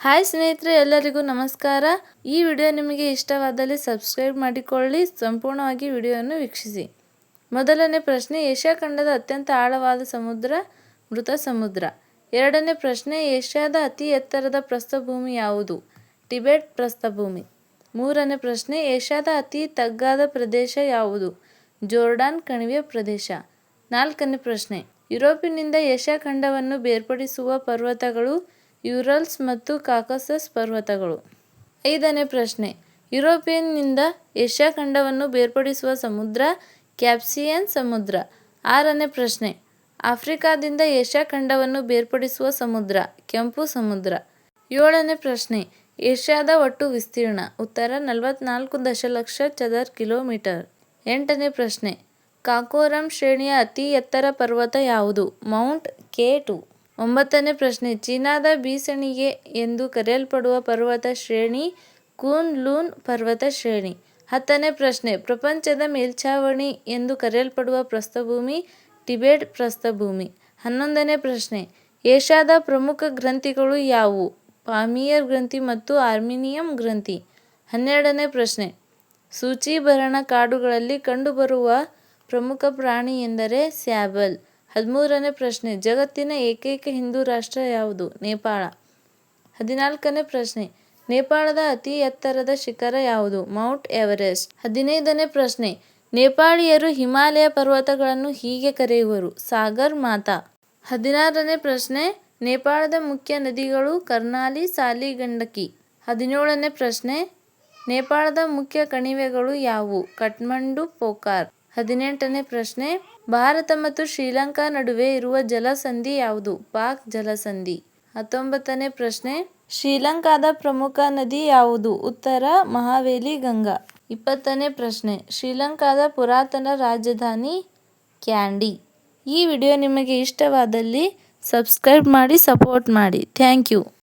Hi ಸ್ನೇಹಿತರೆ, ಎಲ್ಲರಿಗೂ ನಮಸ್ಕಾರ. ಈ ವಿಡಿಯೋ ನಿಮಗೆ ಇಷ್ಟವಾದಲ್ಲಿ ಸಬ್ಸ್ಕ್ರೈಬ್ ಮಾಡಿಕೊಳ್ಳಿ, ಸಂಪೂರ್ಣವಾಗಿ ವಿಡಿಯೋವನ್ನು ವೀಕ್ಷಿಸಿ. ಮೊದಲನೇ ಪ್ರಶ್ನೆ, ಏಷ್ಯಾ ಖಂಡದ ಅತ್ಯಂತ ಆಳವಾದ ಸಮುದ್ರ, ಮೃತ ಸಮುದ್ರ. ಎರಡನೇ ಪ್ರಶ್ನೆ, ಏಷ್ಯಾದ ಅತಿ ಎತ್ತರದ ಪ್ರಸ್ಥಭೂಮಿ ಯಾವುದು? ಟಿಬೆಟ್ ಪ್ರಸ್ಥಭೂಮಿ. ಮೂರನೇ ಪ್ರಶ್ನೆ, ಏಷ್ಯಾದ ಅತಿ ತಗ್ಗಾದ ಪ್ರದೇಶ ಯಾವುದು? ಜೋರ್ಡಾನ್ ಕಣಿವೆ ಪ್ರದೇಶ. ನಾಲ್ಕನೇ ಪ್ರಶ್ನೆ, ಯುರೋಪಿನಿಂದ ಏಷ್ಯಾ ಖಂಡವನ್ನು ಬೇರ್ಪಡಿಸುವ ಪರ್ವತಗಳು ಯೂರಲ್ಸ್ ಮತ್ತು ಕಾಕಸಸ್ ಪರ್ವತಗಳು. ಐದನೇ ಪ್ರಶ್ನೆ. ಯುರೋಪಿಯನ್ನಿಂದ ಏಷ್ಯಾ ಖಂಡವನ್ನು ಬೇರ್ಪಡಿಸುವ ಸಮುದ್ರ, ಕ್ಯಾಪ್ಸಿಯನ್ ಸಮುದ್ರ. ಆರನೇ ಪ್ರಶ್ನೆ. ಆಫ್ರಿಕಾದಿಂದ ಏಷ್ಯಾ ಖಂಡವನ್ನು ಬೇರ್ಪಡಿಸುವ ಸಮುದ್ರ, ಕೆಂಪು ಸಮುದ್ರ. ಏಳನೇ ಪ್ರಶ್ನೆ. ಏಷ್ಯಾದ ಒಟ್ಟು ವಿಸ್ತೀರ್ಣ, ಉತ್ತರ ನಲವತ್ನಾಲ್ಕು ದಶಲಕ್ಷ ಚದರ್ ಕಿಲೋಮೀಟರ್. ಎಂಟನೇ ಪ್ರಶ್ನೆ. ಕಾಕೋರಂ ಶ್ರೇಣಿಯ ಅತಿ ಎತ್ತರ ಪರ್ವತ ಯಾವುದು? Mount K two. ಒಂಬತ್ತನೇ ಪ್ರಶ್ನೆ, ಚೀನಾದ ಬೀಸಣಿಗೆ ಎಂದು ಕರೆಯಲ್ಪಡುವ ಪರ್ವತ ಶ್ರೇಣಿ ಕೂನ್ ಲೂನ್ ಪರ್ವತ ಶ್ರೇಣಿ. ಹತ್ತನೇ ಪ್ರಶ್ನೆ, ಪ್ರಪಂಚದ ಮೇಲ್ಛಾವಣಿ ಎಂದು ಕರೆಯಲ್ಪಡುವ ಪ್ರಸ್ಥಭೂಮಿ, ಟಿಬೆಟ್ ಪ್ರಸ್ಥಭೂಮಿ. ಹನ್ನೊಂದನೇ ಪ್ರಶ್ನೆ, ಏಷ್ಯಾದ ಪ್ರಮುಖ ಗ್ರಂಥಿಗಳು ಯಾವುವು? ಪಾಮಿಯರ್ ಗ್ರಂಥಿ ಮತ್ತು ಆರ್ಮಿನಿಯಂ ಗ್ರಂಥಿ. ಹನ್ನೆರಡನೇ ಪ್ರಶ್ನೆ, ಸೂಚಿಭರಣ ಕಾಡುಗಳಲ್ಲಿ ಕಂಡುಬರುವ ಪ್ರಮುಖ ಪ್ರಾಣಿ ಎಂದರೆ ಸ್ಯಾಬಲ್. ಹದಿಮೂರನೇ ಪ್ರಶ್ನೆ, ಜಗತ್ತಿನ ಏಕೈಕ ಹಿಂದೂ ರಾಷ್ಟ್ರ ಯಾವುದು? ನೇಪಾಳ. ಹದಿನಾಲ್ಕನೇ ಪ್ರಶ್ನೆ, ನೇಪಾಳದ ಅತಿ ಎತ್ತರದ ಶಿಖರ ಯಾವುದು? Mount Everest. ಹದಿನೈದನೇ ಪ್ರಶ್ನೆ, ನೇಪಾಳಿಯರು ಹಿಮಾಲಯ ಪರ್ವತಗಳನ್ನು ಹೀಗೆ ಕರೆಯುವರು? ಸಾಗರ್ ಮಾತಾ. ಹದಿನಾರನೇ ಪ್ರಶ್ನೆ, ನೇಪಾಳದ ಮುಖ್ಯ ನದಿಗಳು ಕರ್ನಾಲಿ, ಸಾಲಿ, ಗಂಡಕಿ. ಹದಿನೇಳನೇ ಪ್ರಶ್ನೆ, ನೇಪಾಳದ ಮುಖ್ಯ ಕಣಿವೆಗಳು ಯಾವುವು? ಕಠ್ಮಂಡು ಪೋಖಾರ್ ಹದಿನೆಂಟನೇ ಪ್ರಶ್ನೆ, ಭಾರತ ಮತ್ತು ಶ್ರೀಲಂಕಾ ನಡುವೆ ಇರುವ ಜಲಸಂಧಿ ಯಾವುದು? ಪಾಕ್ ಜಲಸಂಧಿ. ಹತ್ತೊಂಬತ್ತನೇ ಪ್ರಶ್ನೆ, ಶ್ರೀಲಂಕಾದ ಪ್ರಮುಖ ನದಿ ಯಾವುದು? ಉತ್ತರ, ಮಹಾವೇಲಿ, ಗಂಗಾ. ಇಪ್ಪತ್ತನೇ ಪ್ರಶ್ನೆ, ಶ್ರೀಲಂಕಾದ ಪುರಾತನ ರಾಜಧಾನಿ ಕ್ಯಾಂಡಿ. ಈ ವಿಡಿಯೋ ನಿಮಗೆ ಇಷ್ಟವಾದಲ್ಲಿ ಸಬ್ಸ್ಕ್ರೈಬ್ ಮಾಡಿ, ಸಪೋರ್ಟ್ ಮಾಡಿ. Thank you.